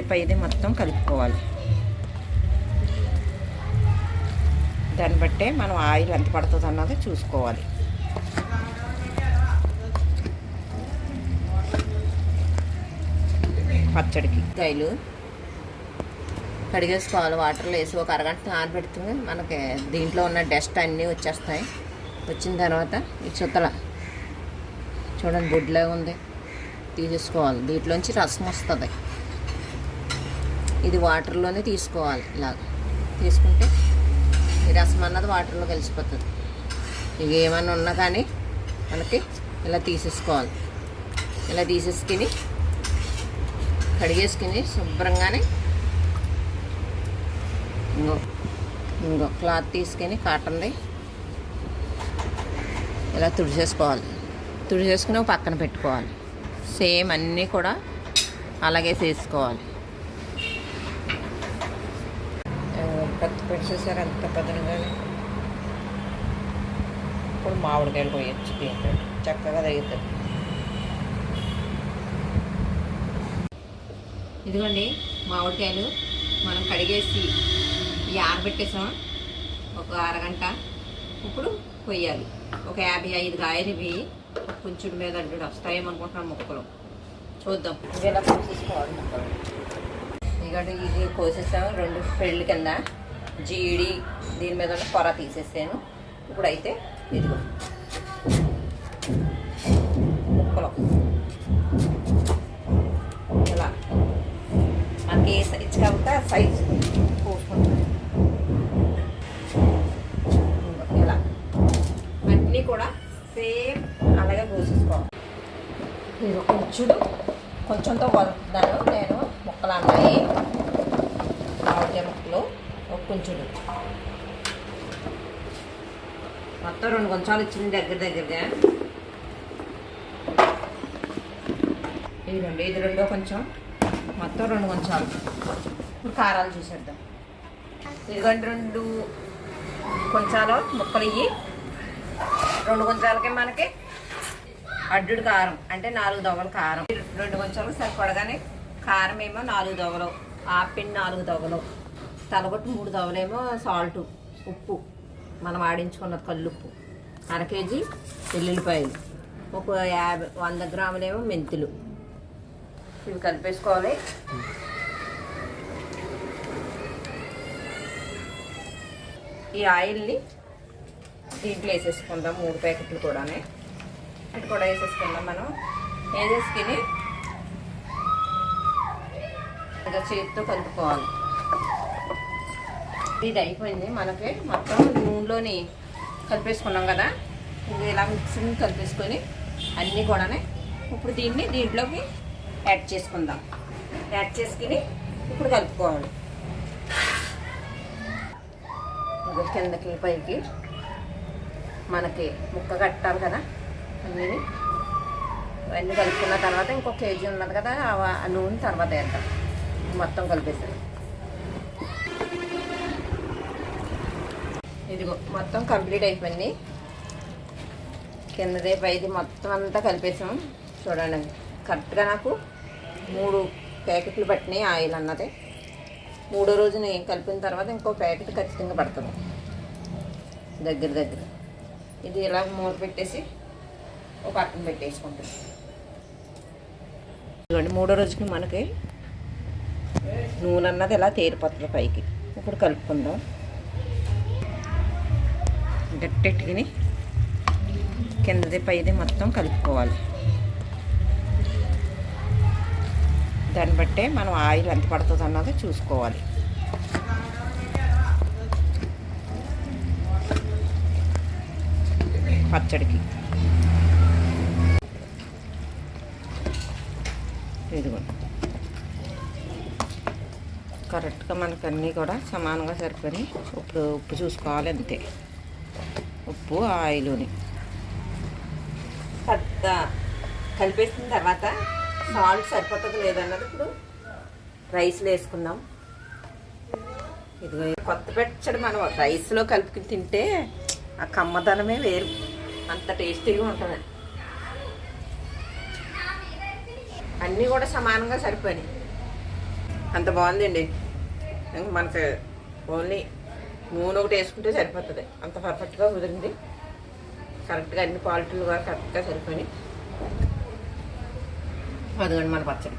పైది మొత్తం కలుపుకోవాలి. దాన్ని బట్టే మనం ఆయిల్ ఎంత పడుతుంది అన్నది చూసుకోవాలి. పచ్చడికి. కాయలు కడిగేసుకోవాలి. వాటర్లో వేసి ఒక అరగంట నానబెడుతుంది మనకి దీంట్లో ఉన్న డస్ట్ అన్నీ వచ్చేస్తాయి. వచ్చిన తర్వాత ఈ చుత్తల చూడండి బొడ్లా ఉంది. తీసేసుకోవాలి. దీంట్లోంచి రసం వస్తుంది. ఇది వాటర్లోనే తీసుకోవాలి ఇలా తీసుకుంటే ఈ రసం అన్నది వాటర్లో కలిసిపోతుంది. ఇక ఏమన్నా ఉన్నా కానీ మనకి ఇలా తీసేసుకోవాలి. ఇలా తీసేసుకుని కడిగేసుకుని శుభ్రంగానే ఇంకో ఇంకో క్లాత్ తీసుకొని కాటన్ది ఇలా తుడిచేసుకోవాలి తుడిచేసుకుని పక్కన పెట్టుకోవాలి. సేమ్ అన్నీ కూడా అలాగే చేసుకోవాలి కత్తి పెట్టేసారు అంత పదనగానే. ఇప్పుడు మామిడికాయలు పోయొచ్చు దీంట్లో. చక్కగా తగ్గుతుంది ఇదిగోండి మామిడికాయలు మనం కడిగేసి ఆరబెట్టేసాం ఒక అరగంట. ఇప్పుడు కొయ్యాలి. ఒక యాభై ఐదు కాయలు ఇవి కొంచెం మీద అడ్డు వస్తాయేమనుకుంటున్నాం ముక్కలు. చూద్దాం. ఇవి ఇలా కోసేసుకోవాలి ముక్కలు? ఇదిగోండి ఇది కోసేసాం రెండు పెళ్ళి కింద. జీడి దీని మీద ఉన్న పొర తీసేసాను. ఇప్పుడైతే ఇదిగో ముక్కలు. ఇలా మనకి ఏ సైజ్ కాబట్టి ఆ సైజ్ కోసుకుంటాం ఇలా. అన్నీ కూడా సేమ్ అలాగే పోసేసుకోవాలి. ఇది కొంచెం కొంచెంతో కొలుపుతున్నాను నేను ముక్కలు అన్నాయి కొంచెం మొత్తం రెండు కొంచాలు ఇచ్చింది దగ్గర దగ్గరగా. ఇది రెండు ఇది రెండో కొంచెం. మొత్తం రెండు కొంచాలు ఇప్పుడు కారాలు చూసేద్దాం. ఇదిగోండి రెండు కొంచాలు ముక్కలు ఇయ్యి. రెండు కొంచాలకి మనకి అడ్డుడు కారం అంటే నాలుగు దొవలు కారం. రెండు కొంచెం సరిపడగానే కారం ఏమో నాలుగు దొవలు ఆపిన్ నాలుగు దొవలు. తలగొట్టు మూడు దవలేమో సాల్ట్ ఉప్పు. మనం ఆడించుకున్న కల్లుప్పు. అర కేజీ వెల్లుల్లిపాయలు. ఒక యాభై వంద గ్రాములేమో మెంతులు. ఇవి కలిపేసుకోవాలి. ఈ ఆయిల్ని దీంట్లో వేసేసుకుందాం మూడు ప్యాకెట్లు కూడానే. ఇటు కూడా వేసేసుకుందాం మనం. వేసేసుకుని చేతితో కలుపుకోవాలి. ఇది అయిపోయింది. మనకి మొత్తం నూనెలోని కలిపేసుకున్నాం కదా. ఇది ఇలా మిక్సింగ్ కలిపేసుకొని అన్నీ కూడానే ఇప్పుడు దీన్ని దీంట్లోకి యాడ్ చేసుకుందాం. యాడ్ చేసుకుని ఇప్పుడు కలుపుకోవాలి. కిందకి పైకి మనకి ముక్క కట్టాలి కదా. అన్నీ. ఇవన్నీ కలుపుకున్న తర్వాత ఇంకొక కేజీ ఉన్నది కదా ఆ- ఆ నూనె తర్వాత వేద్దాం. మొత్తం కలిపేసాను ఇదిగో మొత్తం కంప్లీట్ అయిపోయింది. కిందదే పైది మొత్తం అంతా కలిపేసాం. చూడండి కరెక్ట్గా నాకు మూడు ప్యాకెట్లు పట్టినాయి ఆయిల్ అన్నది. మూడో రోజున కలిపిన తర్వాత ఇంకో ప్యాకెట్ ఖచ్చితంగా పడుతుంది. దగ్గర దగ్గర. ఇది ఇలా మూత పెట్టేసి ఒక పక్కన పెట్టేసుకుంటాం. ఇదిగోండి మూడో రోజుకి మనకి నూనె అన్నది ఇలా తేరిపోతుంది పైకి. ఇప్పుడు కలుపుకుందాం. గట్టెట్టుకుని కిందది పైది మొత్తం కలుపుకోవాలి. దాన్ని బట్టే మనం ఆయిల్ ఎంత పడుతుంది అన్నది చూసుకోవాలి. పచ్చడికి. ఇదిగోండి కరెక్ట్గా మనకు అన్నీ కూడా సమానంగా సరిపోయి ఉప్పు ఉప్పు చూసుకోవాలి అంతే. ఉప్పు ఆయిల్ని పెద్ద కలిపేసిన తర్వాత సాల్ట్ సరిపోతుంది లేదన్నది ఇప్పుడు రైస్లో వేసుకుందాం. ఇదిగో కొత్త పెచ్చడి మనం రైస్లో కలుపుకుని తింటే ఆ కమ్మదనమే వేరు. అంత టేస్టీగా ఉంటుంది. అన్నీ కూడా సమానంగా సరిపోయినాయి. అంత బాగుందండి. ఇంక మనకి ఓన్లీ నూనె ఒకటి వేసుకుంటే సరిపోతుంది. అంత పర్ఫెక్ట్గా కుదిరింది. కరెక్ట్గా అన్ని క్వాలిటీలు కూడా కరెక్ట్గా సరిపోయినాయి. పదగండి మన పచ్చడి.